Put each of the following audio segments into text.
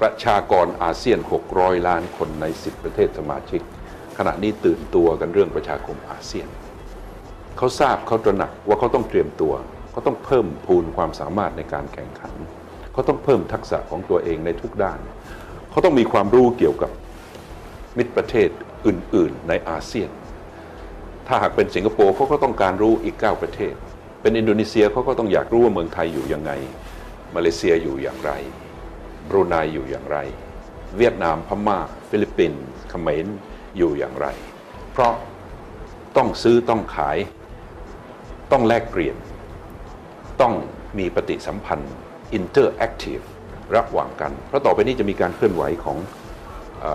ประชากรอาเซียน 600 ล้านคนใน 10 ประเทศสมาชิก ขณะนี้ตื่นตัวกันเรื่องประชาคมอาเซียน เขาทราบเขาตระหนักว่าเขาต้องเตรียมตัวเขาต้องเพิ่มพูนความสามารถในการแข่งขัน เขาต้องเพิ่มทักษะของตัวเองในทุกด้าน เขาต้องมีความรู้เกี่ยวกับมิตรประเทศอื่น ๆ ในอาเซียน ถ้าหากเป็นสิงคโปร์เขาก็ต้องการรู้อีก 9 ประเทศ เป็นอินโดนีเซียเขาก็ต้องอยากรู้ว่าเมืองไทยอยู่ยังไง มาเลเซียอยู่อย่างไร บรูไนอยู่อย่างไร เวียดนามพม่า ฟิลิปปินส์เขมรอยู่อย่างไร เพราะต้องซื้อต้องขาย ต้องแลกเปลี่ยน ต้องมีปฏิสัมพันธ์ interactive ระหว่างกัน เพราะต่อไปนี้จะมีการเคลื่อนไหวของอ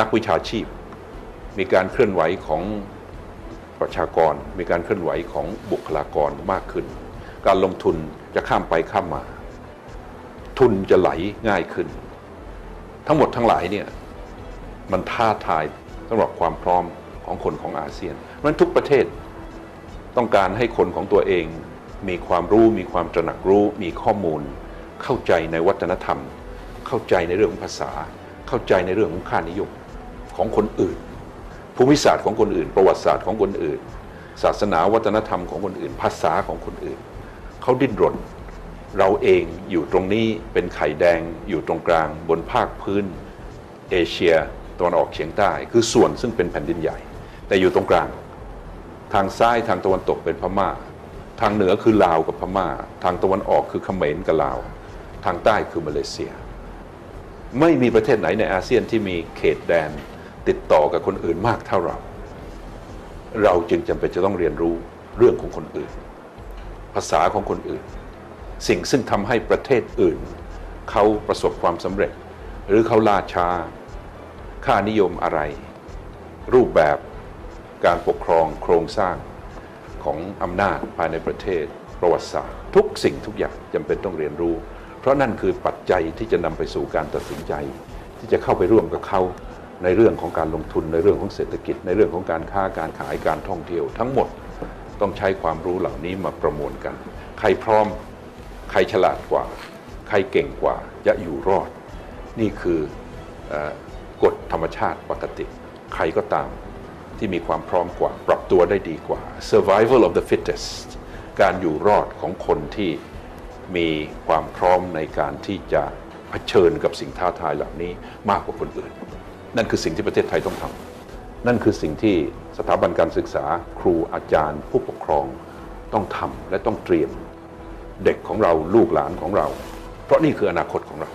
นักวิชาชีพ มีการเคลื่อนไหวของประชากร มีการเคลื่อนไหวของบุคลากรมากขึ้น การลงทุนจะข้ามไปข้ามมา ทุนจะไหลง่ายขึ้น ทั้งหมดทั้งหลายเนี่ยมันท้าทายสำหรับความพร้อมของคนของอาเซียนเพราะฉะนั้นทุกประเทศต้องการให้คนของตัวเองมีความรู้มีความตระหนักรู้ มีข้อมูล เข้าใจในวัฒนธรรม เข้าใจในเรื่องของภาษา เข้าใจในเรื่องของค่านิยมของคนอื่น ภูมิศาสตร์ของคนอื่น ประวัติศาสตร์ของคนอื่น ศาสนาวัฒนธรรมของคนอื่น ภาษาของคนอื่น เขาดิ้นรน เราเองอยู่ตรงนี้เป็นไข่แดงอยู่ตรงกลางบนภาคพื้น เอเชียตะวันออกเฉียงใต้ คือส่วนซึ่งเป็นแผ่นดินใหญ่ แต่อยู่ตรงกลาง ทางซ้ายทางตะวันตกเป็นพม่า ทางเหนือคือลาวกับพม่า ทางตะวันออกคือเขมรกับลาว ทางใต้คือมาเลเซีย ไม่มีประเทศไหนในอาเซียนที่มีเขตแดนติดต่อกับคนอื่นมากเท่าเรา เราจึงจำเป็นจะต้องเรียนรู้เรื่องของคนอื่น ภาษาของคนอื่น สิ่งซึ่งทำให้ประเทศอื่น เขาประสบความสำเร็จ หรือเขาล่าช้า ค่านิยมอะไร รูปแบบการปกครองโครงสร้างของอำนาจภายในประเทศ ประวัติศาสตร์ ทุกสิ่งทุกอย่างจำเป็นต้องเรียนรู้ เพราะนั่นคือปัจจัยที่จะนำไปสู่การตัดสินใจ ที่จะเข้าไปร่วมกับเขาในเรื่องของการลงทุนในเรื่องของเศรษฐกิจ ในเรื่องของการค้าการขายการท่องเที่ยวทั้งหมดต้องใช้ความรู้เหล่านี้มาประมวลกัน ใครพร้อม ใครฉลาดกว่า ใครเก่งกว่าจะอยู่รอด นี่คืออกฎธรรมชาติปกติ ใครก็ตามที่มีความพร้อมกว่า ปรับตัวได้ดีกว่า survival of the fittest การอยู่รอดของคนที่มีความพร้อมในการที่จะเผชิญกับสิ่งท้าทายเหล่านี้มากกว่าคนอื่น นั่นคือสิ่งที่ประเทศไทยต้องทำนั่นคือสิ่งที่สถาบันการศึกษา ครูอาจารย์ ผู้ปกครองต้องทำและต้องเตรียม เด็กของเราลูกหลานของเรา เพราะนี่คืออนาคตของเรา